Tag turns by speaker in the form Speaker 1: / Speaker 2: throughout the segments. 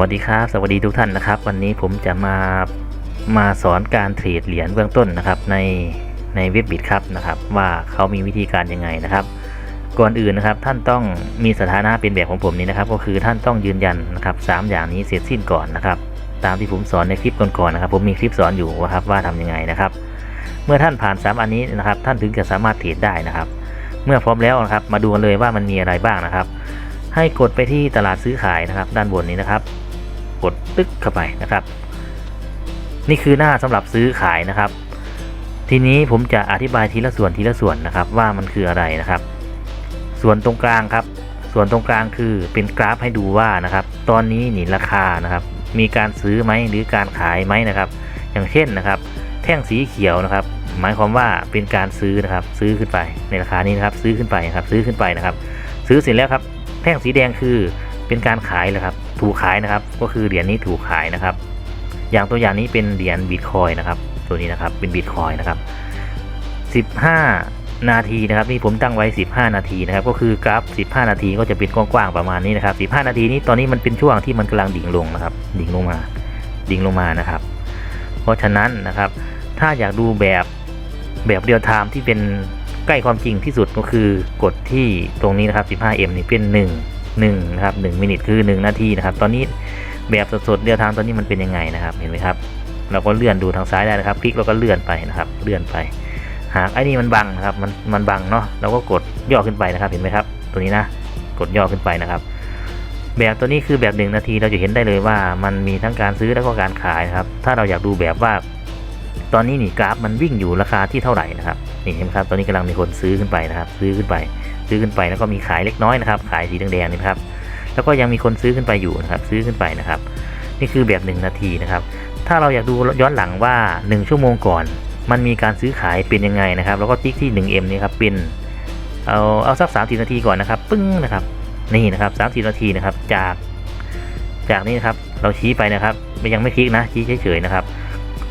Speaker 1: วัสดีครับ สวัสดีทุกท่านนะครับ วันนี้ผมจะมามาสอนการเทรดเหรียญเบื้องต้นนะครับ ในในเว็บบิตครับนะครับ ว่าเขามีวิธีการยังไงนะครับ ก่อนอื่นนะครับท่านต้องมีสถานะเป็นแบบของผมนี้นะครับ ก็คือท่านต้องยืนยันนะครับสามอย่างนี้เสร็จสิ้นก่อนนะครับ ตามที่ผมสอนในคลิปก่อนๆนะครับ ผมมีคลิปสอนอยู่ว่าครับว่าทำยังไงนะครับ เมื่อท่านผ่านสามอันนี้นะครับ ท่านถึงจะสามารถเทรดได้นะครับ เมื่อพร้อมแล้วนะครับ มาดูกันเลยว่ามันมีอะไรบ้างนะครับ ให้กดไปที่ตลาดซื้อขายนะครับ ด้านบนนี้นะครับ กดตึ๊กเข้าไปนะครับ นี่คือหน้าสำหรับซื้อขายนะครับ ทีนี้ผมจะอธิบายทีละส่วนทีละส่วนนะครับ ว่ามันคืออะไรนะครับ ส่วนตรงกลางครับ ส่วนตรงกลางคือเป็นกราฟให้ดูว่านะครับ ตอนนี้นี่ราคานะครับ มีการซื้อไหมหรือการขายไหมนะครับ อย่างเช่นนะครับ แท่งสีเขียวนะครับหมายความว่าเป็นการซื้อนะครับซื้อขึ้นไปในราคานี้นะครับซื้อขึ้นไปครับซื้อขึ้นไปนะครับ ซื้อเสร็จแล้วครับ แท่งสีแดงคือเป็นการขายเลยครับ ถูกขายนะครับ ก็คือเหรียญนี้ถูกขายนะครับ อย่างตัวอย่างนี้เป็นเหรียญบิตคอยนะครับ ตัวนี้นะครับเป็นบิตคอยนะครับ 15 นาทีนะครับนี่ผมตั้งไว้ 15 นาทีนะครับ ก็คือกราฟ 15 นาทีก็จะเป็นกว้างๆประมาณนี้นะครับ 15 นาทีนี้ตอนนี้มันเป็นช่วงที่มันกำลังดิ่งลงนะครับ ดิ่งลงมาดิ่งลงมานะครับ เพราะฉะนั้นนะครับ ถ้าอยากดูแบบแบบเรียลไทม์ที่เป็นใกล้ความจริงที่สุดก็คือกดที่ตรงนี้นะครับ 15m นี่เป็น 1 1นะครับ1มินิทคือ 1 นาทีนะครับ ตอนนี้แบบสดๆเรียลไทม์ตอนนี้มันเป็นยังไงนะครับเห็นไหมครับ เราก็เลื่อนดูทางซ้ายได้นะครับ คลิกเราก็เลื่อนไปนะครับ เลื่อนไป หากไอ้นี่มันบังนะครับ มันมันบังเนาะเราก็กดย่อขึ้นไปนะครับ เห็นไหมครับ ตัวนี้นะกดย่อขึ้นไปนะครับ แบบตัวนี้คือแบบหนึ่งนาทีเราจะเห็นได้เลยว่ามันมีทั้งการซื้อแล้วก็การขายนะครับ ถ้าเราอยากดูแบบว่าตอนนี้นี่กราฟมันวิ่งอยู่ราคาที่เท่าไหร่นะครับนี่เห็นไหมครับตอนนี้กำลังมีคนซื้อขึ้นไปนะครับ ซื้อขึ้นไป ซื้อขึ้นไปแล้วก็มีขายเล็กน้อยนะครับ ขายสีแดงๆนี่ครับ แล้วก็ยังมีคนซื้อขึ้นไปอยู่นะครับ ซื้อขึ้นไปนะครับ นี่คือแบบ 1 นาทีนะครับ ถ้าเราอยากดูย้อนหลังว่า 1 ชั่วโมงก่อน มันมีการซื้อขายเป็นยังไงนะครับ แล้วก็ติ๊กที่ 1M นี่ครับเป็นเอาเอาสัก3ามสนาทีก่อนนะครับ ปึ้งนะครับ นี่นะครับ3ามสนาทีนะครับ จาก จากนี้นะครับ เราชี้ไปนะครับยังไม่คลิกนะชี้เฉยๆนะครับ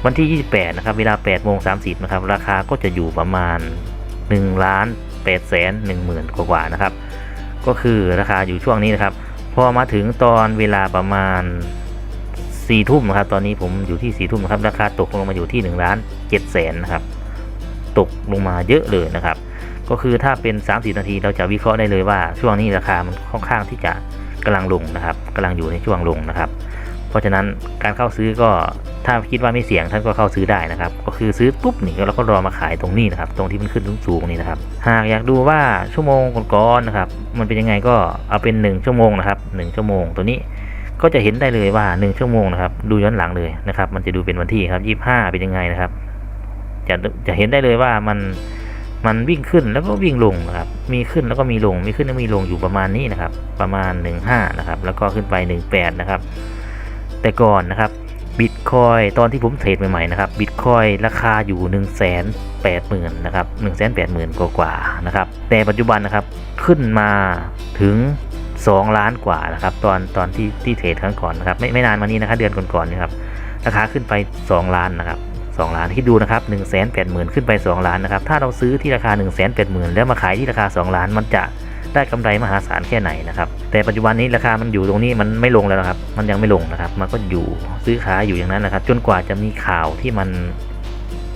Speaker 1: วันที่ 28 นะครับ เวลา8โมง30 นะครับ ราคาก็จะอยู่ประมาณ1ล้าน 8แสน1หมื่นกว่านะครับ ก็คือราคาอยู่ช่วงนี้นะครับพอมาถึงตอนเวลาประมาณ4ทุ่มนะครับ ตอนนี้ผมอยู่ที่4ทุ่มนะครับราคาตกลงมาอยู่ที่1ล้าน7แสนนะครับตกลงมาเยอะเลยนะครับ ก็คือถ้าเป็น 30 นาทีเราจะวิเคราะห์ได้เลยว่าช่วงนี้ราคามันค่อนข้างที่จะกำลังลงนะครับกำลังอยู่ในช่วงลงนะครับ เพราะฉะนั้นการเข้าซื้อก็ถ้าคิดว่าไม่เสี่ยงท่านก็เข้าซื้อได้นะครับ ก็คือซื้อปุ๊บนี่เราก็รอมาขายตรงนี้นะครับ ตรงที่มันขึ้นสูงๆนี่นะครับ หากอยากดูว่าชั่วโมงก่อนๆนะครับ มันเป็นยังไงก็เอาเป็น 1 ชั่วโมงนะครับ 1 ชั่วโมงตัวนี้ก็จะเห็นได้เลยว่า 1 ชั่วโมงนะครับ ดูย้อนหลังเลยนะครับ มันจะดูเป็นวันที่ครับ 25 เป็นยังไงนะครับ จะจะเห็นได้เลยว่ามันมันวิ่งขึ้นแล้วก็วิ่งลงนะครับ มีขึ้นแล้วก็มีลง มีขึ้นแล้วมีลงอยู่ประมาณนี้นะครับ ประมาณ 15 นะครับ แล้วก็ขึ้นไป 18 นะครับ แต่ก่อนนะครับบิตคอยตอนที่ผมเทรดใหม่ๆนะครับบิตคอยราคาอยู่ 1 8 0 0 0 0นะครับ1 8 0 0 0 0กว่ากว่าๆนะครับแต่ปัจจุบันนะครับขึ้นมาถึง 2 ล้านกว่านะครับตอนตอนที่ที่เทรดครั้งก่อนนะครับไม่ไม่นานมานี้นะครับเดือนก่อนๆนะครับราคาขึ้นไป 2 ล้านนะครับ2ล้านที่ดูนะครับ1 8 0 0 0 0 ขึ้นไป 2 ล้านนะครับถ้าเราซื้อที่ราคา 1 8 0 0 0 0 แล้วมาขายที่ราคา 2 ล้านมันจะ ได้กำไรมหาศาลแค่ไหนนะครับ แต่ปัจจุบันนี้ราคามันอยู่ตรงนี้มันไม่ลงแล้วนะครับ มันยังไม่ลงนะครับ มันก็อยู่ซื้อขายอยู่อย่างนั้นนะครับ จนกว่าจะมีข่าวที่มัน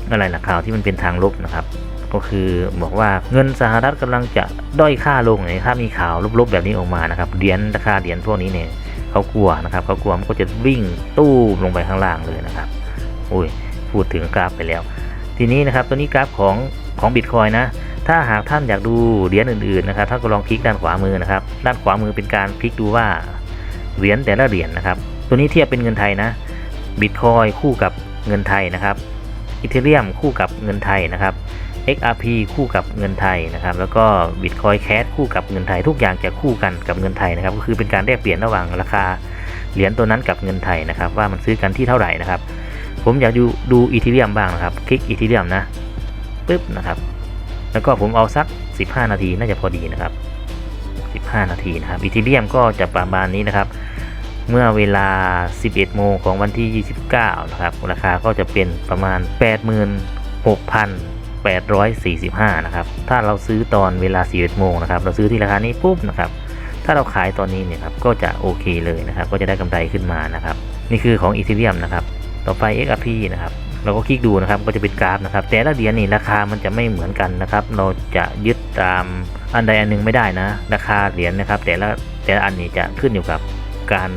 Speaker 1: อะไรล่ะข่าวที่มันเป็นทางลบนะครับ ก็คือบอกว่าเงินสหรัฐกำลังจะด้อยค่าลงเนี่ยถ้ามีข่าวลบๆแบบนี้ออกมานะครับเหรียญราคาเหรียญพวกนี้เนี่ยเขากลัวนะครับเขากลัวมันก็จะวิ่งตู้ลงไปข้างล่างเลยนะครับโอ้ยพูดถึงกราฟไปแล้ว ทีนี้นะครับตัวนี้กราฟของของบิตคอยนะ ถ้าหากท่านอยากดูเหรียญอื่นๆนะครับท่านก็ลองคลิกด้านขวามือนะครับ ด้านขวามือเป็นการคลิกดูว่าเหรียญแต่ละเหรียญนะครับ ตัวนี้เทียบเป็นเงินไทยนะบิตคอยคู่กับเงินไทยนะครับอีเทเรียมคู่กับเงินไทยนะครับ XRP คู่กับเงินไทยนะครับ แล้วก็ Bitcoin Cash คู่กับเงินไทย ทุกอย่างจะคู่กันกับเงินไทยนะครับ ก็คือเป็นการแลกเปลี่ยนระหว่างราคาเหรียญตัวนั้นกับเงินไทยนะครับ ว่ามันซื้อกันที่เท่าไหร่นะครับ ผมอยากดูดูอีเทเรียมบ้างนะครับ คลิกอีเทเรียมนะปึ๊บนะครับ แล้วก็ผมเอาสัก 15 นาทีน่าจะพอดีนะครับ 15 นาทีนะครับอีเทเรียมก็จะประมาณนี้นะครับ เมื่อเวลา 11 โมงของวันที่ 29 นะครับ ราคาก็จะเป็นประมาณ 86,845 นะครับ ถ้าเราซื้อตอนเวลา 11 โมงนะครับ เราซื้อที่ราคานี้ปุ๊บนะครับถ้าเราขายตอนนี้เนี่ยครับก็จะโอเคเลยนะครับ ก็จะได้กำไรขึ้นมานะครับ นี่คือของอีเทเรียมนะครับ ต่อไป XRP นะครับ เราก็คลิกดูนะครับก็จะเป็นกราฟนะครับ แต่ละเหรียญนี่ราคามันจะไม่เหมือนกันนะครับ เราจะยึดตามอันใดอันหนึ่งไม่ได้นะ ราคาเหรียญนะครับ แต่ละแต่ละอันนี้จะขึ้นอยู่กับการ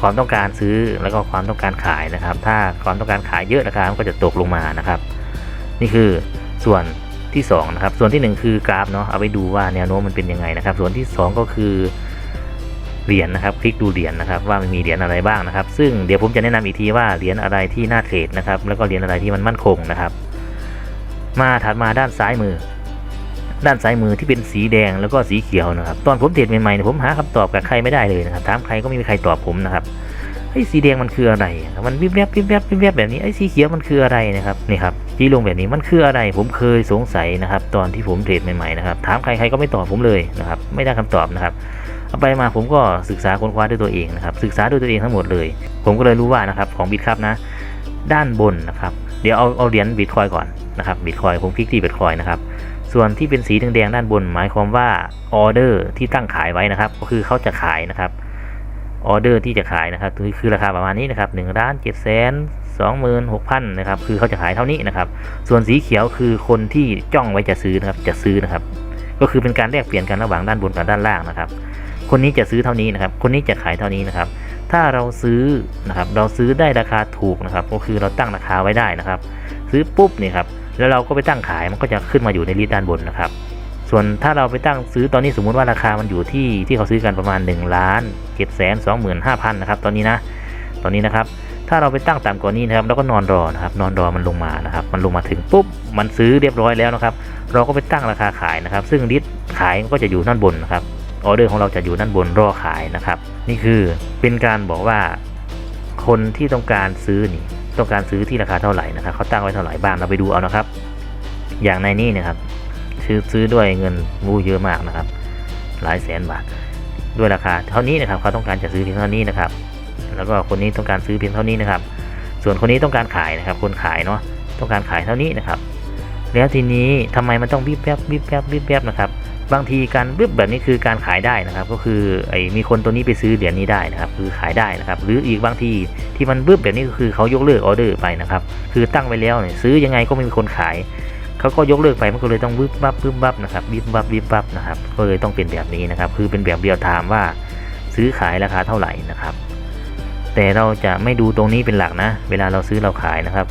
Speaker 1: ความต้องการซื้อแล้วก็ความต้องการขายนะครับ ถ้าความต้องการขายเยอะราคามันก็จะตกลงมานะครับ นี่คือส่วนที่2นะครับส่วนทีหนึ่1 คือกราฟเนาะเอาไปดูว่าแนวโน้มมันเป็นยังไงนะครับ ส่วนที่ 2 ก็คือ เหรียญนะครับ คลิกดูเหรียญนะครับว่ามันมีเหรียญอะไรบ้างนะครับ ซึ่งเดี๋ยวผมจะแนะนำอีกทีว่าเหรียญอะไรที่น่าเทรดนะครับ แล้วก็เหรียญอะไรที่มันมั่นคงนะครับ มาถัดมาด้านซ้ายมือ ด้านซ้ายมือที่เป็นสีแดงแล้วก็สีเขียวนะครับ ตอนผมเทรดใหม่ๆเนี่ยผมหาคำตอบกับใครไม่ได้เลยนะครับถามใครก็ไม่มีใครตอบผมนะครับไอ้สีแดงมันคืออะไร มันวิบแวบวิบแวบวิบแวบแบบนี้ ไอ้สีเขียวมันคืออะไรนะครับ นี่ครับสีลงแบบนี้มันคืออะไร ผมเคยสงสัยนะครับ ตอนที่ผมเทรดใหม่ๆนะครับ ถามใครใครก็ไม่ตอบผมเลยนะครับ ไม่ได้คำตอบนะครับ ไปมาผมก็ศึกษาค้นคว้าด้วยตัวเองนะครับ ศึกษาด้วยตัวเองทั้งหมดเลย ผมก็เลยรู้ว่านะครับของบิตครับนะ ด้านบนนะครับ เดี๋ยวเอาเอาเหรียญบิตคอยก่อนนะครับบิตคอยผมคลิกที่บิตคอยนะครับ ส่วนที่เป็นสีแดงๆด้านบน หมายความว่าออเดอร์ที่ตั้งขายไว้นะครับ ก็คือเขาจะขายนะครับออเดอร์ที่จะขายนะครับคือคือราคาประมาณนี้นะครับหนึ่งล้านเจ็ดแสนสองหมื่นหกพันนะครับคือเขาจะขายเท่านี้นะครับ ส่วนสีเขียวคือคนที่จ้องไว้จะซื้อนะครับจะซื้อนะครับ ก็คือเป็นการแลกเปลี่ยนกันระหว่างด้านบนกับด้านล่างนะครับ คนนี้จะซื้อเท่านี้นะครับ คนนี้จะขายเท่านี้นะครับ ถ้าเราซื้อนะครับ เราซื้อได้ราคาถูกนะครับ ก็คือเราตั้งราคาไว้ได้นะครับ ซื้อปุ๊บเนี่ยครับ แล้วเราก็ไปตั้งขายมันก็จะขึ้นมาอยู่ในลิสต์ด้านบนนะครับ ส่วนถ้าเราไปตั้งซื้อตอนนี้สมมุติว่าราคามันอยู่ที่ที่เขาซื้อกันประมาณ1ล้านเจ็ดแสนสองหมื่นห้าพันนะครับ ตอนนี้นะ ตอนนี้นะครับ ถ้าเราไปตั้งต่ำกว่านี้นะครับเราก็นอนรอนะครับ นอนรอมันลงมานะครับ มันลงมาถึงปุ๊บ มันซื้อเรียบร้อยแล้วนะครับ เราก็ไปตั้งราคาขายนะครับ ซึ่งลิสต์ขายก็จะอยู่ด้านบนนะครับ ออเดอร์ของเราจะอยู่ด้านบนรอขายนะครับ นี่คือเป็นการบอกว่าคนที่ต้องการซื้อนี่ ต้องการซื้อที่ราคาเท่าไหร่นะครับเขาตั้งไว้เท่าไหร่บ้างเราไปดูเอานะครับ อย่างในนี้นะครับซื้อซื้อด้วยเงินงูเยอะมากนะครับ หลายแสนบาทด้วยราคาเท่านี้นะครับเขาต้องการจะซื้อเพียงเท่านี้นะครับ แล้วก็คนนี้ต้องการซื้อเพียงเท่านี้นะครับ ส่วนคนนี้ต้องการขายนะครับ คนขายเนาะต้องการขายเท่านี้นะครับ แล้วทีนี้ทำไมมันต้องวิบแวบวิบแวบวิบแวบนะครับ บางทีการวิบแบบนี้คือการขายได้นะครับ ก็คือไอ้มีคนตัวนี้ไปซื้อเหรียญนี้ได้นะครับ คือขายได้นะครับ หรืออีกบางทีที่มันวิบแบบนี้ก็คือเขายกเลิกออเดอร์ไปนะครับ คือตั้งไว้แล้วเนี่ยซื้อยังไงก็ไม่มีคนขายเขาก็ยกเลิกไปมันก็เลยต้องวิบวับวิบวับนะครับวิบวับวิบวับนะครับ ก็เลยต้องเป็นแบบนี้นะครับ คือเป็นแบบเรียลไทม์ว่าซื้อขายราคาเท่าไหร่นะครับ แต่เราจะไม่ดูตรงนี้เป็นหลักนะ เวลาเราซื้อเราขายนะครับ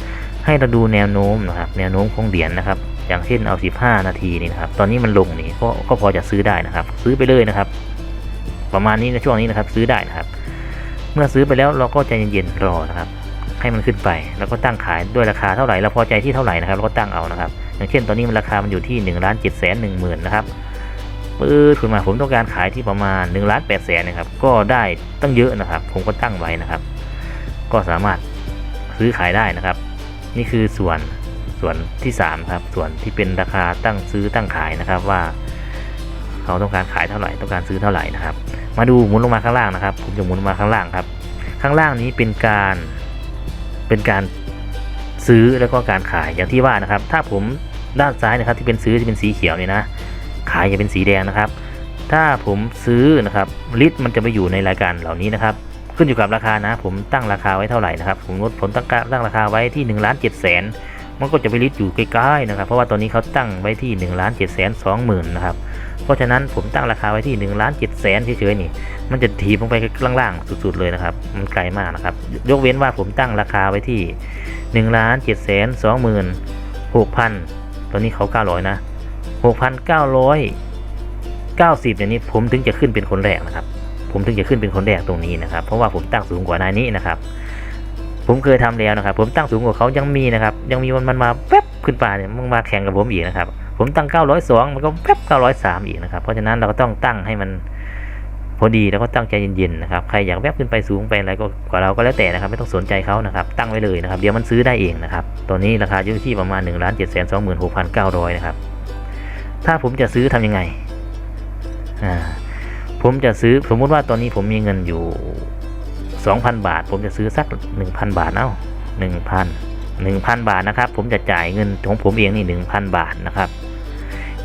Speaker 1: ให้เราดูแนวโน้มนะครับ แนวโน้มของเหรียญนะครับ อย่างเช่นเอา 15 นาทีนี่นะครับ ตอนนี้มันลงนี่ก็ก็พอจะซื้อได้นะครับ ซื้อไปเลยนะครับ ประมาณนี้ในช่วงนี้นะครับ ซื้อได้นะครับ เมื่อซื้อไปแล้วเราก็ใจเย็นๆรอนะครับ ให้มันขึ้นไป แล้วก็ตั้งขายด้วยราคาเท่าไหร่เราพอใจที่เท่าไหร่นะครับเราก็ตั้งเอานะครับ อย่างเช่น ตอนนี้มันราคามันอยู่ที่1นึ่งล้านเจ็ดแสนหนึ่งหมื่นนะครับปื้ดขึ้นมาผมต้องการขายที่ประมาณ1นึ่งล้านแปดแสนนะครับ ก็ได้ตั้งเยอะนะครับ ผมก็ตั้งไว้นะครับ ก็สามารถซื้อขายได้นะครับ นี่คือส่วน ส่วนที่3ครับส่วนที่เป็นราคาตั้งซื้อตั้งขายนะครับว่า เขาต้องการขายเท่าไหร่ต้องการซื้อเท่าไหร่นะครับ มาดูหมุนลงมาข้างล่างนะครับผมจะหมุนมาข้างล่างครับ ข้างล่างนี้เป็นการเป็นการซื้อแล้วก็การขายอย่างที่ว่านะครับ ถ้าผมด้านซ้ายนะครับที่เป็นซื้อที่เป็นสีเขียวเนี่ยนะ ขายจะเป็นสีแดงนะครับ ถ้าผมซื้อนะครับลิตรมันจะไปอยู่ในรายการเหล่านี้นะครับขึ้นอยู่กับราคานะ ผมตั้งราคาไว้เท่าไหร่นะครับ ผมลดผมตั้งตั้งราคาไว้ที่1นึ่งล้านเจ็ดแสน มันก็จะไปลิตรอยู่ใกล้ๆนะครับ เพราะว่าตอนนี้เขาตั้งไว้ที่1นึ่งล้านเจ็ดแสนสองหมื่นนะครับ เพราะฉะนั้นผมตั้งราคาไว้ที่1นึ่งล้านเจ็ดแสนเฉยๆนี่ มันจะถีบลงไปล่างๆสุดๆเลยนะครับ มันไกลมากนะครับ ยกเว้นว่าผมตั้งราคาไว้ที่1นึ่งล้านเจ็ดแสนสองหมื่นหกพันตอนนี้เขา900นะหกพันเก้าร้อยเก้าสิบเนี่ยนี้ผมถึงจะขึ้นเป็นคนแรกนะครับ ผมถึงจะขึ้นเป็นคนแรกตรงนี้นะครับ เพราะว่าผมตั้งสูงกว่านายนี้นะครับ ผมเคยทำแล้วนะครับ ผมตั้งสูงกว่าเขายังมีนะครับ ยังมีมันมันมาแป๊บขึ้นไปเนี่ยมันมาแข่งกับผมอีกนะครับ ผมตั้ง 902 มันก็แป๊บ903 อีกนะครับ เพราะฉะนั้นเราก็ต้องตั้งให้มันพอดีแล้วก็ตั้งใจเย็นๆนะครับ ใครอยากแวบขึ้นไปสูงไปอะไรก็กว่าเราก็แล้วแต่นะครับ ไม่ต้องสนใจเขานะครับ ตั้งไว้เลยนะครับ เดี๋ยวมันซื้อได้เองนะครับ ตอนนี้ราคาอยู่ที่ประมาณ1 7 2 6 9 0 0นะครับ ถ้าผมจะซื้อทำยังไง อ่า ผมจะซื้อสมมุติว่าตอนนี้ผมมีเงินอยู่ 2,000 บาท ผมจะซื้อสัก 1,000 บาท เอ้า1,000 1,000 บาทนะครับ ผมจะจ่ายเงินของผมเองนี่1,000 บาทนะครับ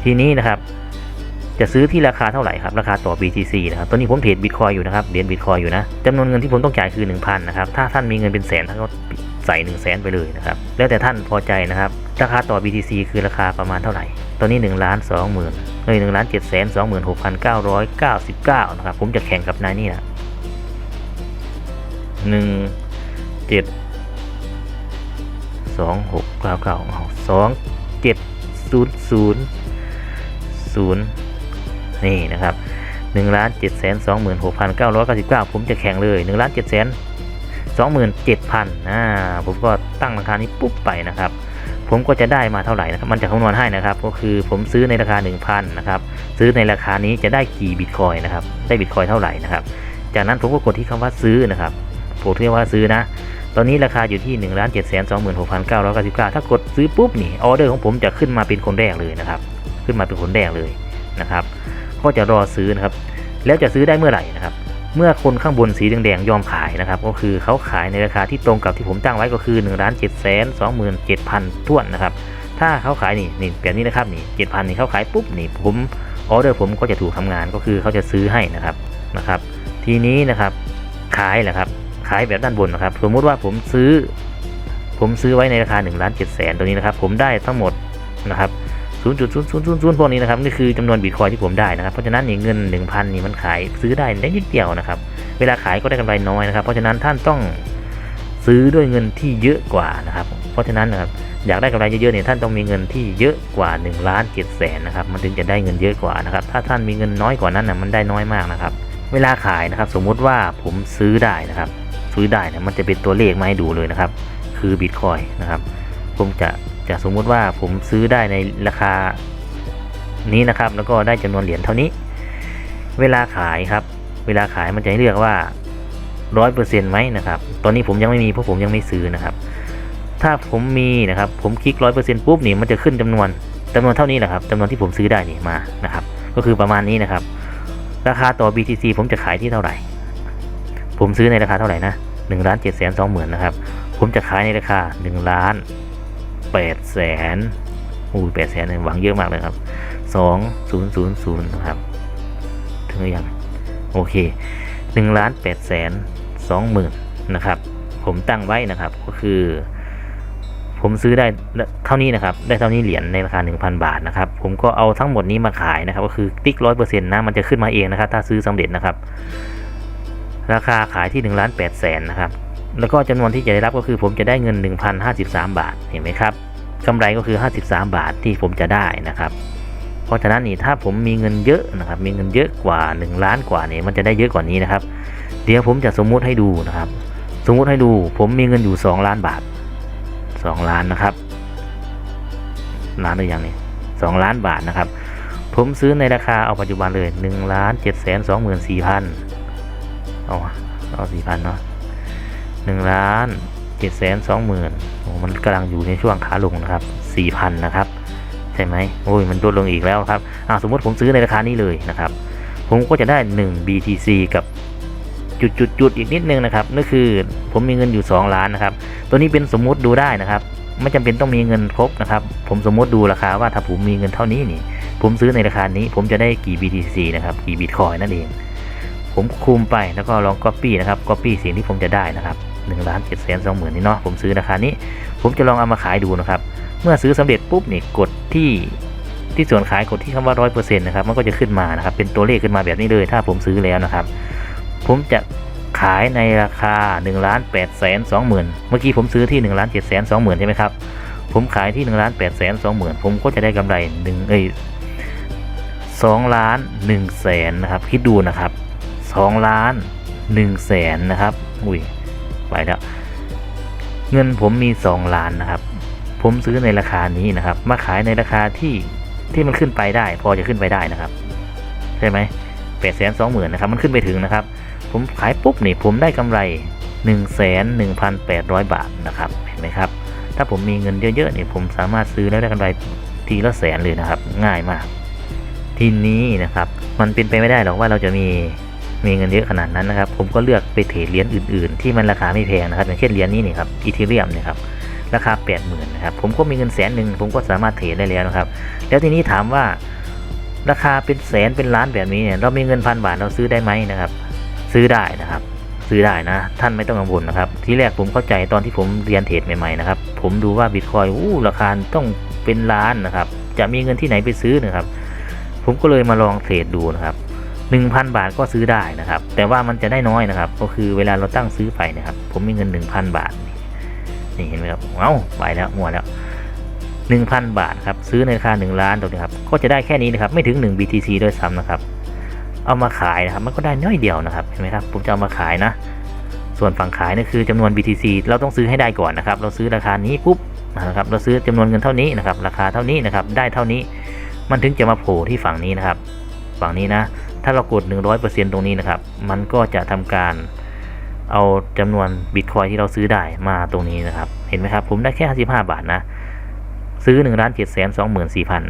Speaker 1: ทีนี้นะครับจะซื้อที่ราคาเท่าไหร่ครับ ราคาต่อ BTC นะครับ ตอนนี้ผมเทรดบิตคอยอยู่นะครับ เหรียญบิตคอยอยู่นะจำนวนเงินที่ผมต้องจ่ายคือ 1,000 นะครับ ถ้าท่านมีเงินเป็นแสนท่านก็ใส่ 1 0 0 0 0แสนไปเลยนะครับ แล้วแต่ท่านพอใจนะครับ ราคาต่อ BTC คือราคาประมาณเท่าไหร่ ตอนนี้1ล้าน2หมื่นเอ้ย1ล้าน7แสน2หมื่น6,999 นะครับ ผมจะแข่งกับนายนี่นะ หนึ่งเจ็ดสองหกเก้าเก้าสองเจ็ดศูนย์ศูนย์ศูนย์นี่นะครับหนึ่งล้านเจ็ดแสนสองหมื่นหกพันเก้าร้อยเก้าสิบเก้าผมจะแข่งเลยหนึ่งล้านเจ็ดแสนสองหมื่นเจ็ดพันอ่าผมก็ตั้งราคานี้ปุ๊บไปนะครับ ผมก็จะได้มาเท่าไหร่นะครับมันจะคำนวณให้นะครับ ก็คือผมซื้อในราคา 1,000นะครับซื้อในราคานี้จะได้กี่บิตคอยนะครับได้บิตคอยเท่าไหร่นะครับ จากนั้นผมก็กดที่คำว่าซื้อนะครับ ผมเรียกว่าซื้อนะ ตอนนี้ราคาอยู่ที่1นึ่งล้านเจ็ดแสนสองหมื่นหกพันเก้าร้อยเก้าสิบเก้าถ้ากดซื้อปุ๊บนี่ออเดอร์ของผมจะขึ้นมาเป็นคนแรกเลยนะครับ ขึ้นมาเป็นคนแรกเลยนะครับ ก็จะรอซื้อนะครับ แล้วจะซื้อได้เมื่อไหร่นะครับ เมื่อคนข้างบนสีแดงๆยอมขายนะครับ ก็คือเขาขายในราคาที่ตรงกับที่ผมตั้งไว้ก็คือ1นึ่งล้านเจ็ดแสนสองหมื่นเจ็ดพันท้วนนะครับ ถ้าเขาขายนี่นี่แบบนี้นะครับนี่เจ็ดพันนี่เขาขายปุ๊บนี่ผมออเดอร์ผมก็จะถูกทำงานก็คือเขาจะซื้อให้นะครับนะครับ ทีนี้นะครับขายแหละครับ ขายแบบด้านบนนะครับ สมมุติว่าผมซื้อ ผมซื้อไว้ในราคา1นึ่งล้านเจ็ดแสนตัวนี้นะครับ ผมได้ทั้งหมดนะครับ0.0000พวกนี้นะครับนี่คือจำนวนบิตคอยที่ผมได้นะครับเพราะฉะนั้นเงิน 1,000นี่มันขายซื้อได้ได้นิดเดียวนะครับ เวลาขายก็ได้กำไรน้อยนะครับ เพราะฉะนั้นท่านต้องซื้อด้วยเงินที่เยอะกว่านะครับ เพราะฉะนั้นนะครับอยากได้กำไรเยอะๆเนี่ยท่านต้องมีเงินที่เยอะกว่า1ล้านเจ็ดแสนนะครับมันถึงจะได้เงินเยอะกว่านะครับ ถ้าท่านมีเงินน้อยกว่านั้นนะมันได้น้อยมากนะครับ เวลาขายนะครับ สมมุติว่าผมซื้อได้นะครับ ซื้อได้นะมันจะเป็นตัวเลขมาให้ดูเลยนะครับ คือบิตคอยนะครับ ผมจะจะสมมุติว่าผมซื้อได้ในราคานี้นะครับ แล้วก็ได้จำนวนเหรียญเท่านี้ เวลาขายครับ เวลาขายมันจะให้เลือกว่าร้อยเปอร์เซ็นต์ไหมนะครับ ตอนนี้ผมยังไม่มีเพราะผมยังไม่ซื้อนะครับ ถ้าผมมีนะครับ ผมคลิกร้อยเปอร์เซ็นต์ปุ๊บนี่มันจะขึ้นจำนวนจำนวนเท่านี้แหละครับจำนวนที่ผมซื้อได้นี่มานะครับ ก็คือประมาณนี้นะครับ ราคาต่อ BTC ผมจะขายที่เท่าไหร่ ผมซื้อในราคาเท่าไหร่นะ หนึ่งล้านเจ็ดแสนสองหมื่นนะครับ ผมจะขายในราคาหนึ่งล้านแปดแสนอู้แปดแสนหวังเยอะมากเลยครับสองศูนย์ศูนย์ศูนย์นะครับ ถึงหรือยังโอเคหนึ่งล้านแปดแสนสองหมื่นนะครับ ผมตั้งไว้นะครับก็คือ ผมซื้อได้เท่านี้นะครับ ได้เท่านี้เหรียญในราคา 1,000 บาทนะครับ ผมก็เอาทั้งหมดนี้มาขายนะครับ ก็คือติ๊กร้อยเปอร์เซ็นต์นะมันจะขึ้นมาเองนะครับ ถ้าซื้อสำเร็จนะครับ ราคาขายที่1ล้าน8แสนนะครับ แล้วก็จำนวนที่จะได้รับก็คือผมจะได้เงิน 1,053 บาท เห็นไหมครับกำไรก็คือ 53 บาทที่ผมจะได้นะครับ เพราะฉะนั้นนี่ถ้าผมมีเงินเยอะนะครับ มีเงินเยอะกว่า 1 ล้านกว่านี่มันจะได้เยอะกว่านี้นะครับ เดี๋ยวผมจะสมมุติให้ดูนะครับ สมมุติให้ดูผมมีเงินอยู่ 2 ล้านบาท 2 ล้านนะครับ ล้านหรือยังนี่2ล้านบาทนะครับ ผมซื้อในราคาเอาปัจจุบันเลย1ล้าน7แสน2หมื่น4พัน เอาเอา4พันเนาะ1ล้าน7แสน2หมื่นโอ้มันกำลังอยู่ในช่วงขาลงนะครับ4,000นนะครับ ใช่ไหมโอ้ยมันลดลงอีกแล้วครับอ่าสมมติผมซื้อในราคานี้เลยนะครับ ผมก็จะได้ 1 BTC กับจุดจุดจุดอีกนิดนึงนะครับนั่นคือผมมีเงินอยู่ 2 ล้านนะครับ ตัวนี้เป็นสมมุติดูได้นะครับ ไม่จำเป็นต้องมีเงินครบนะครับ ผมสมมติดูราคาว่าถ้าผมมีเงินเท่านี้นี่ ผมซื้อในราคานี้ ผมจะได้กี่ BTC นะครับ กี่บิตคอยนั่นเอง ผมคุมไปแล้วก็ลอง Copy นะครับ Copy สิ่งที่ผมจะได้นะครับ1ล้าน7แสน2หมื่นนี่เนาะผมซื้อราคานี้ ผมจะลองเอามาขายดูนะครับ เมื่อซื้อสำเร็จปุ๊บนี่กดที่ที่ส่วนขายกดที่คำว่า100%นะครับมันก็จะขึ้นมานะครับ เป็นตัวเลขขึ้นมาแบบนี้เลย ถ้าผมซื้อแล้วนะครับ ผมจะขายในราคา1ล้าน8แสน2หมื่นเมื่อกี้ผมซื้อที่1ล้าน7แสน2หมื่นใช่ไหมครับผมขายที่1ล้าน8แสน2หมื่นผมก็จะได้กำไร1เอ้ย2ล้าน1แสนนะครับคิดดูนะครับ 2ล้าน1แสนนะครับ อุ้ยไปแล้วเงินผมมี 2 ล้านนะครับ ผมซื้อในราคานี้นะครับ มาขายในราคาที่ที่มันขึ้นไปได้ พอจะขึ้นไปได้นะครับ ใช่ไหมแปดแสนสองหมื่นนะครับ มันขึ้นไปถึงนะครับ ผมขายปุ๊บนี่ผมได้กำไร1นึ่งแสนหนึ่งพันแปดร้อยบาทนะครับเห็นไหมครับ ถ้าผมมีเงินเยอะๆเนี่ยผมสามารถซื้อแล้วได้กำไรทีละแสนเลยนะครับ ง่ายมาก ทีนี้นะครับ มันเป็นไปไม่ได้หรอกว่าเราจะมี มีเงินเยอะขนาดนั้นนะครับ ผมก็เลือกไปเทรดเหรียญอื่นๆ ที่มันราคาไม่แพงนะครับ อย่างเช่นเหรียญนี้นี่ครับอีเทเรียมนี่ครับราคา 8 0,000นะครับผมก็มีเงินแสนหนึ่งผมก็สามารถเทรดได้แล้วนะครับ แล้วทีนี้ถามว่าราคาเป็นแสนเป็นล้านแบบนี้เนี่ยเรามีเงินพันบาทเราซื้อได้ไหมนะครับ ซื้อได้นะครับ ซื้อได้นะ ท่านไม่ต้องกังวลนะครับที่แรกผมเข้าใจตอนที่ผมเรียนเทรดใหม่ๆนะครับผมดูว่าบิตคอยอู้ราคาต้องเป็นล้านนะครับ จะมีเงินที่ไหนไปซื้อนะครับ ผมก็เลยมาลองเทรดดูนะครับ หนึ่งพันบาทก็ซื้อได้นะครับ แต่ว่ามันจะได้น้อยนะครับ ก็คือเวลาเราตั้งซื้อไปนะครับ ผมมีเงินหนึ่งพันบาท นี่เห็นไหมครับ เอ้าไปแล้วมัวแล้วหนึ่งพันบาทครับ ซื้อในราคาหนึ่งล้านตรงนี้ครับ ก็จะได้แค่นี้นะครับ ไม่ถึงหนึ่ง BTC ด้วยซ้ำนะครับ เอามาขายนะครับ มันก็ได้น้อยเดียวนะครับ เห็นไหมครับ ผมจะเอามาขายนะ ส่วนฝั่งขายนี่คือจำนวน BTC เราต้องซื้อให้ได้ก่อนนะครับ เราซื้อราคานี้ปุ๊บนะครับ เราซื้อจำนวนเงินเท่านี้นะครับ ราคาเท่านี้นะครับ ได้เท่านี้ มันถึงจะมาโผล่ที่ฝั่งนี้นะครับ ฝั่งนี้นะ ถ้าเรากด 100%ตรงนี้นะครับ มันก็จะทำการเอาจำนวนบิตคอยที่เราซื้อได้มาตรงนี้นะครับ เห็นไหมครับ ผมได้แค่ 55 บาทนะ ซื้อ1ล้าน7 2 4 0 0 0นสอง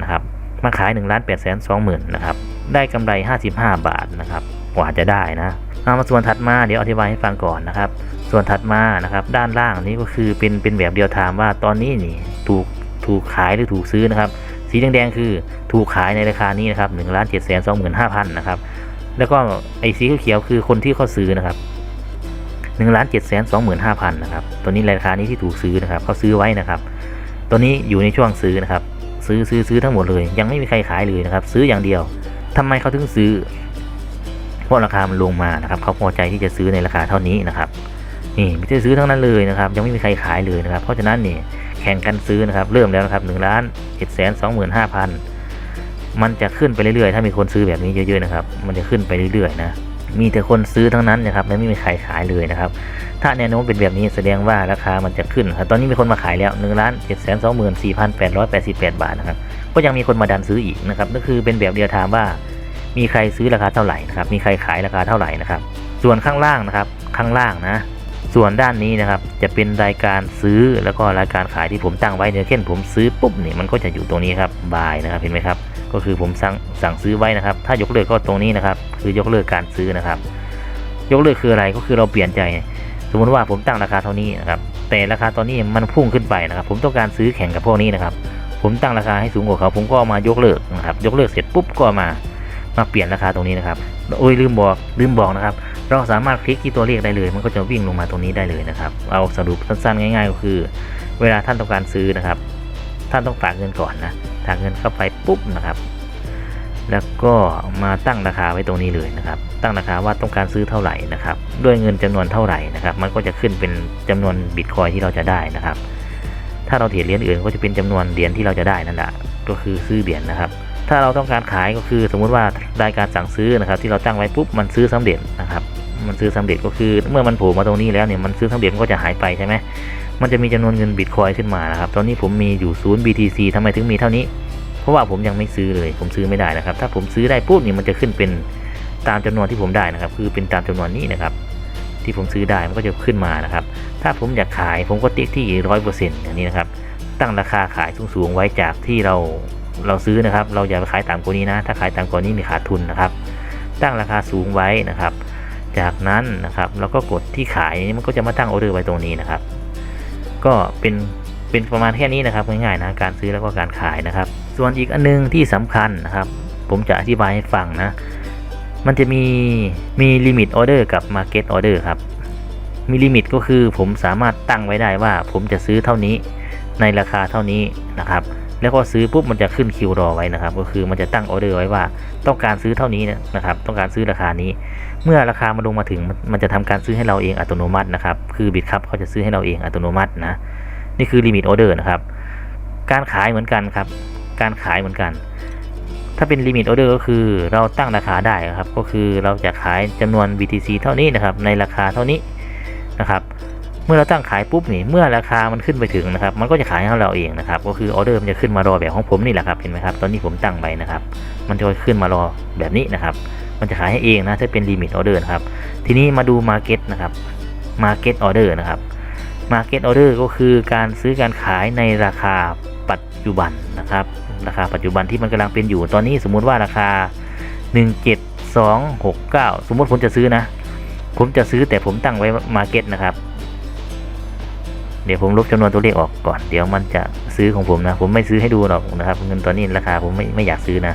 Speaker 1: นะครับ มาขาย1ล้าน8 2 0 0 0นสองนะครับ ได้กำไร 55 บาทนะครับ กว่าจะได้นะเอามาส่วนถัดมาเดี๋ยวอธิบายให้ฟังก่อนนะครับ ส่วนถัดมานะครับ ด้านล่างนี้ก็คือเป็นเป็นแบบเดียวทามว่าตอนนี้นี่ถูกถูกขายหรือถูกซื้อนะครับ สีแดงๆคือถูกขายในราคานี้นะครับ1ล้าน7 2 5 0 0 0นะครับแล้วก็ไอ้สีเขียวคือคนที่เขาซื้อนะครับ1ล้าน7 2 5 0 0 0นะครับตัวนี้ราคานี้ที่ถูกซื้อนะครับเขาซื้อไว้นะครับ ตัวนี้อยู่ในช่วงซื้อนะครับ ซื้อซื้อซื้อทั้งหมดเลย ยังไม่มีใครขายเลยนะครับ ซื้ออย่างเดียวทำไมเขาถึงซื้อ เพราะราคามันลงมานะครับเขาพอใจที่จะซื้อในราคาเท่านี้นะครับนี่ไม่ได้ซื้อทั้งนั้นเลยนะครับ ยังไม่มีใครขายเลยนะครับ เพราะฉะนั้นนี่ แข่งกันซื้อนะครับ เริ่มแล้วนะครับ1ล้าน7แสน25,000มันจะขึ้นไปเรื่อยๆ ถ้ามีคนซื้อแบบนี้เยอะๆนะครับ มันจะขึ้นไปเรื่อยๆนะมีแต่คนซื้อทั้งนั้นนะครับและไม่มีใครขายเลยนะครับ ถ้าแนวโน้มเป็นแบบนี้แสดงว่าราคามันจะขึ้นครับตอนนี้มีคนมาขายแล้ว1ล้าน7 2 4 8 8 8บาทนะครับ ก็ยังมีคนมาดันซื้ออีกนะครับก็คือเป็นแบบเดียวถามว่า มีใครซื้อราคาเท่าไหร่นะครับ มีใครขายราคาเท่าไหร่นะครับ ส่วนข้างล่างนะครับ ข้างล่างนะ ส่วนด้านนี้นะครับจะเป็นรายการซื้อแล้วก็รายการขายที่ผมตั้งไว้เนี่ยเช่น ผมซื้อปุ๊บเนี่ยมันก็จะอยู่ตรงนี้ครับบายนะครับเห็นไหมครับ ก็คือผมสั่งสั่งซื้อไว้นะครับ ถ้ายกเลิกก็ตรงนี้นะครับ คือยกเลิกการซื้อนะครับ ยกเลิกคืออะไรก็คือเราเปลี่ยนใจ สมมติว่าผมตั้งราคาเท่านี้นะครับแต่ราคาตอนนี้มันพุ่งขึ้นไปนะครับ ผมต้องการซื้อแข่งกับพวกนี้นะครับ ผมตั้งราคาให้สูงกว่าเขา ผมก็มายกเลิกนะครับ ยกเลิกเสร็จปุ๊บก็มามาเปลี่ยนราคาตรงนี้นะครับโอ้ยลืมบอกลืมบอกนะครับ เราสามารถคลิกที่ตัวเลขได้เลย มันก็จะวิ่งลงมาตรงนี้ได้เลยนะครับ เอาสรุปสั้นๆง่าย ๆ ก็คือ เวลาท่านต้องการซื้อนะครับ ท่านต้องฝากเงินก่อนนะฝากเงินเข้าไปปุ๊บนะครับ แล้วก็มาตั้งราคาไว้ตรงนี้เลยนะครับ ตั้งราคาว่าต้องการซื้อเท่าไหร่นะครับ ด้วยเงินจำนวนเท่าไหร่นะครับ มันก็จะขึ้นเป็นจำนวนบิตคอยที่เราจะได้นะครับ ถ้าเราเทรดเหรียญอื่นก็จะเป็นจำนวนเหรียญที่เราจะได้นั่นแหละก็คือซื้อเหรียญนะครับถ้าเราต้องการขายก็คือสมมุติว่ารายการสั่งซื้อนะครับ ที่เราตั้งไว้ปุ๊บมันซื้อสำเร็จนะครับ มันซื้อสำเร็จก็คือเมื่อมันโผล่มาตรงนี้แล้วเนี่ยมันซื้อสำเร็จมันก็จะหายไปใช่ไหมมันจะมีจำนวนเงินบิตคอยขึ้นมานะครับ ตอนนี้ผมมีอยู่ศูนย์ BTC ทำไมถึงมีเท่านี้ เพราะว่าผมยังไม่ซื้อเลย ผมซื้อไม่ได้นะครับ ถ้าผมซื้อได้ปุ๊บเนี่ยมันจะขึ้นเป็นตามจำนวนที่ผมได้นะครับ คือเป็นตามจำนวนนี้นะครับ ที่ผมซื้อได้มันก็จะขึ้นมานะครับ ถ้าผมอยากขายผมก็ติ๊กที่ร้อยเปอร์เซ็นต์อย่างนี้นะครับ ตั้งราคาขายสูงๆไว้จากที่เราเราซื้อนะครับ เราอย่าไปขายต่ำกว่านี้นะ ถ้าขายต่ำกว่านี้มีขาดทุนนะครับ ตั้งราคาสูงไว้นะครับ จากนั้นนะครับเราก็กดที่ขายมันก็จะมาตั้งออเดอร์ไว้ตรงนี้นะครับ ก็เป็นเป็นประมาณแค่นี้นะครับง่ายๆนะการซื้อแล้วก็การขายนะครับ ส่วนอีกอันนึงที่สำคัญนะครับ ผมจะอธิบายให้ฟังนะ มันจะมีมีลิมิตออเดอร์กับมาร์เก็ตออเดอร์ครับมีลิมิตก็คือผมสามารถตั้งไว้ได้ว่าผมจะซื้อเท่านี้ในราคาเท่านี้นะครับ แล้วก็ซื้อปุ๊บมันจะขึ้นคิวรอไว้นะครับ ก็คือมันจะตั้งออเดอร์ไว้ว่าต้องการซื้อเท่านี้นะครับ ต้องการซื้อราคานี้ เมื่อราคามันลงมาถึงมันจะทำการซื้อให้เราเองอัตโนมัตินะครับ คือบิตครับเขาจะซื้อให้เราเองอัตโนมัตินะ นี่คือลิมิตออเดอร์นะครับ การขายเหมือนกันครับ การขายเหมือนกัน ถ้าเป็นลิมิตออเดอร์ก็คือเราตั้งราคาได้ครับ ก็คือเราจะขายจำนวน BTC เท่านี้นะครับ ในราคาเท่านี้นะครับ เมื่อเราตั้งขายปุ๊บนี่เมื่อราคามันขึ้นไปถึงนะครับ มันก็จะขายให้เราเองนะครับก็คือออเดอร์มันจะขึ้นมารอแบบของผมนี่แหละครับเห็นไหมครับตอนนี้ผมตั้งไปนะครับ มันจะขึ้นมารอแบบนี้นะครับ มันจะขายให้เองนะถ้าเป็นลิมิตออเดอร์นะครับทีนี้มาดู Market นะครับ Market Order นะครับ Market Order ก็คือการซื้อการขายในราคาปัจจุบันนะครับ ราคาปัจจุบันที่มันกำลังเป็นอยู่ตอนนี้สมมุติว่าราคา 17269 สมมติผมจะซื้อนะ ผมจะซื้อแต่ผมตั้งไว้ Market นะครับ เดี๋ยวผมลบจำนวนตัวเลขออกก่อน เดี๋ยวมันจะซื้อของผมนะ ผมไม่ซื้อให้ดูหรอกนะครับ เงินตอนนี้ราคาผมไม่ไม่อยากซื้อนะ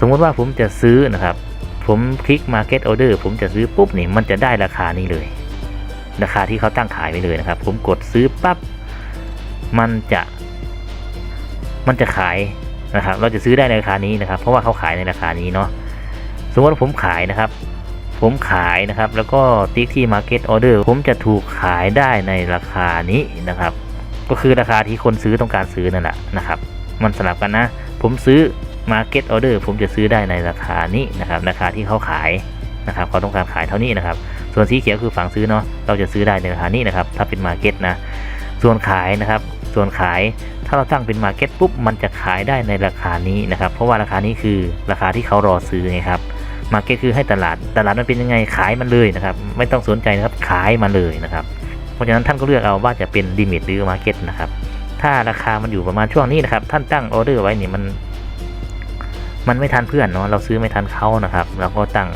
Speaker 1: สมมติว่าผมจะซื้อนะครับ ผมคลิก Market Order ผมจะซื้อปุ๊บนี่มันจะได้ราคานี้เลย ราคาที่เขาตั้งขายไว้เลยนะครับ ผมกดซื้อปั๊บมันจะ มันจะขายนะครับ เราจะซื้อได้ในราคานี้นะครับ เพราะว่าเขาขายในราคานี้เนาะสมมติว่าผมขายนะครับ ผมขายนะครับ แล้วก็ติ๊กที่ Market Order ผมจะถูกขายได้ในราคานี้นะครับ ก็คือราคาที่คนซื้อต้องการซื้อนั่นแหละนะครับ มันสลับกันนะ ผมซื้อ Market Order ผมจะซื้อได้ในราคานี้นะครับ ราคาที่เขาขายนะครับเขาต้องการขายเท่านี้นะครับ ส่วนสีเขียวคือฝั่งซื้อเนาะเราจะซื้อได้ในราคานี้นะครับ ถ้าเป็น Market นะ ส่วนขายนะครับส่วนขายถ้าเราตั้งเป็น Market ปุ๊บมันจะขายได้ในราคานี้นะครับ เพราะว่าราคานี้คือราคาที่เขารอซื้อไงครับ มาร์เก็ตคือให้ตลาดตลาดมันเป็นยังไงขายมันเลยนะครับ ไม่ต้องสนใจนะครับขายมาเลยนะครับ เพราะฉะนั้นท่านก็เลือกเอาว่าจะเป็นลิมิตหรือมาร์เก็ตนะครับ ถ้าราคามันอยู่ประมาณช่วงนี้นะครับ ท่านตั้งออเดอร์ไว้นี่มัน มันไม่ทันเพื่อนเนาะเราซื้อไม่ทันเขานะครับเราก็ตั้ง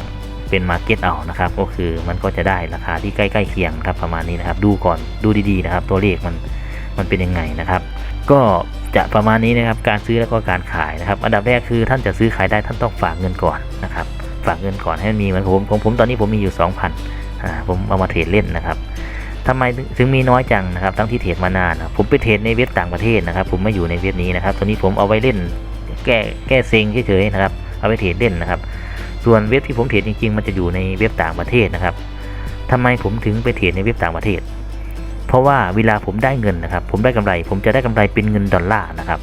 Speaker 1: เป็นมาร์เก็ตเอานะครับ ก็คือมันก็จะได้ราคาที่ใกล้ๆเคียงครับประมาณนี้นะครับ ดูก่อนดูดีๆนะครับ ตัวเลขมันมันเป็นยังไงนะครับ ก็จะประมาณนี้นะครับ การซื้อแล้วก็การขายนะครับ อันดับแรกคือท่านจะซื้อขายได้ท่านต้องฝากเงินก่อนนะครับ ฝากเงินก่อนให้มีเหมือนผมผมผมตอนนี้ผมมีอยู่ 2,000อ่าผมเอามาเทรดเล่นนะครับทำไมถึงมีน้อยจังนะครับ ทั้งที่เทรดมานานนะผมไปเทรดในเว็บต่างประเทศนะครับ ผมไม่อยู่ในเว็บนี้นะครับตัวนี้ผมเอาไว้เล่น แก้แก้เซ็งเฉยๆนะครับ เอาไปเทรดเล่นนะครับ ส่วนเว็บที่ผมเทรดจริงๆ มันจะอยู่ในเว็บต่างประเทศนะครับทำไมผมถึงไปเทรดในเว็บต่างประเทศ เพราะว่าเวลาผมได้เงินนะครับ ผมได้กำไร ผมจะได้กำไรเป็นเงินดอลลาร์นะครับ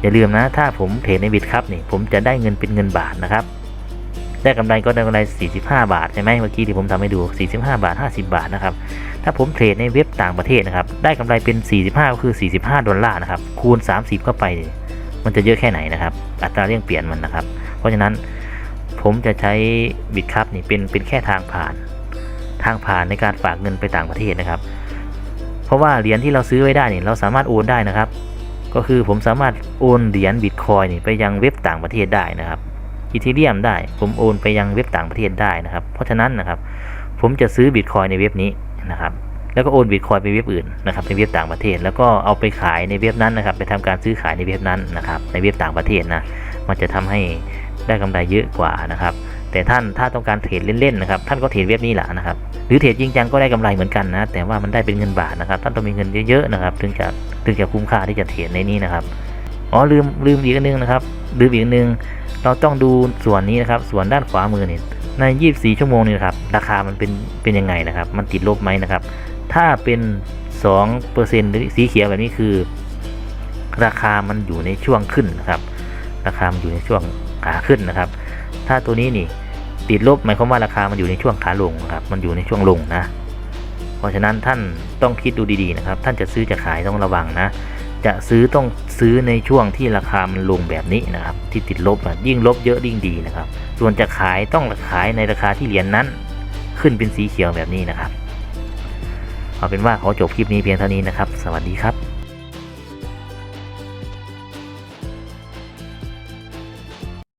Speaker 1: อย่าลืมนะ ถ้าผมเทรดในบิตครับนี่ ผมจะได้เงินเป็นเงินบาทนะครับ ได้กำไรก็ได้กำไร 45 บาทใช่ไหมเมื่อกี้ที่ผมทำให้ดู 45 บาท 50 บาทนะครับ ถ้าผมเทรดในเว็บต่างประเทศนะครับ ได้กำไรเป็น 45 ก็คือ 45 ดอลลาร์นะครับ คูณ 30 เข้าไป มันจะเยอะแค่ไหนนะครับ อัตราเลี่ยงเปลี่ยนมันนะครับ เพราะฉะนั้นผมจะใช้บิตครับนี่เป็นเป็นแค่ทางผ่าน ทางผ่านในการฝากเงินไปต่างประเทศนะครับ เพราะว่าเหรียญที่เราซื้อไว้ได้นี่เราสามารถโอนได้นะครับ ก็คือผมสามารถโอนเหรียญบิตคอยนี่ไปยังเว็บต่างประเทศได้นะครับ อีทีเรียมได้ ผมโอนไปยังเว็บต่างประเทศได้นะครับ เพราะฉะนั้นนะครับ ผมจะซื้อบิตคอยในเว็บนี้นะครับ แล้วก็โอนบิตคอยไปเว็บอื่นนะครับในเว็บต่างประเทศ แล้วก็เอาไปขายในเว็บนั้นนะครับ ไปทำการซื้อขายในเว็บนั้นนะครับ ในเว็บต่างประเทศนะ มันจะทำให้ได้กำไรเยอะกว่านะครับ แต่ท่านถ้าต้องการเทรดเล่นๆนะครับ ท่านก็เทรดเว็บนี้แหละนะครับ หรือเทรดจริงจังก็ได้กำไรเหมือนกันนะ แต่ว่ามันได้เป็นเงินบาทนะครับ ท่านต้องมีเงินเยอะๆนะครับ ถึงจะถึงจะคุ้มค่าที่จะเทรดในนี้นะครับ อ๋อลืมลืมอีกนึงนะครับ ลืมอีกนึง เราต้องดูส่วนนี้นะครับ ส่วนด้านขวามือเนี่ยใน 24 ชั่วโมงนี่นะครับ ราคามันเป็นเป็นยังไงนะครับ มันติดลบไหมนะครับ ถ้าเป็น2เปอร์เซ็นต์หรือสีเขียวแบบนี้คือ ราคามันอยู่ในช่วงขึ้นนะครับ ราคามันอยู่ในช่วงขาขึ้นนะครับ ถ้าตัวนี้นี่ติดลบหมายความว่าราคามันอยู่ในช่วงขาลงนะครับ มันอยู่ในช่วงลงนะ เพราะฉะนั้นท่านต้องคิดดูดีๆนะครับ ท่านจะซื้อจะขายต้องระวังนะ จะซื้อต้องซื้อในช่วงที่ราคามันลงแบบนี้นะครับ ที่ติดลบนะยิ่งลบเยอะยิ่งดีนะครับ ส่วนจะขายต้องขายในราคาที่เหรียญนนั้น ขึ้นเป็นสีเขียวแบบนี้นะครับเอาเป็นว่าขอจบคลิปนี้เพียงเท่านี้นะครับ สวัสดีครับ